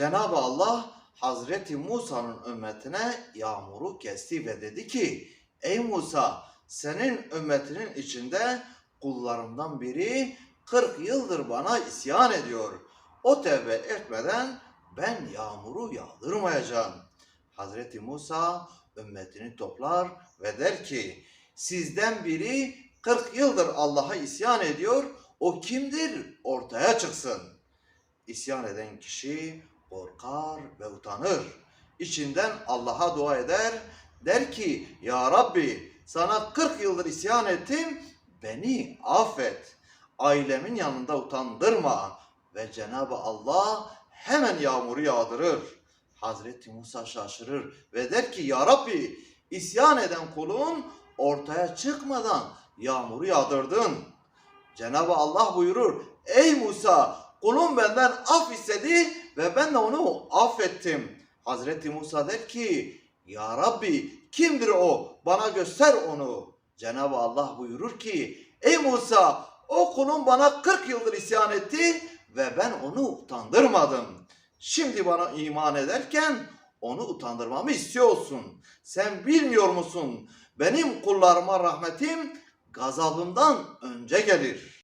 Cenab-ı Allah Hazreti Musa'nın ümmetine yağmuru kesti ve dedi ki Ey Musa senin ümmetinin içinde kullarımdan biri 40 yıldır bana isyan ediyor. O tevbe etmeden ben yağmuru yağdırmayacağım. Hazreti Musa ümmetini toplar ve der ki sizden biri 40 yıldır Allah'a isyan ediyor. O kimdir? Ortaya çıksın. İsyan eden kişi korkar ve utanır. İçinden Allah'a dua eder. Der ki Ya Rabbi sana 40 yıldır isyan ettim. Beni affet. Ailemin yanında utandırma. Ve Cenab-ı Allah hemen yağmuru yağdırır. Hazreti Musa şaşırır ve der ki Ya Rabbi isyan eden kulun ortaya çıkmadan yağmuru yağdırdın. Cenab-ı Allah buyurur Ey Musa kulum benden af istedi ve ben de onu affettim. Hazreti Musa der ki Ya Rabbi kimdir o bana göster onu. Cenab-ı Allah buyurur ki Ey Musa o kulum bana 40 yıldır isyan etti ve ben onu utandırmadım. Şimdi bana iman ederken onu utandırmamı istiyorsun. Sen bilmiyor musun? Benim kullarıma rahmetim gazabımdan önce gelir.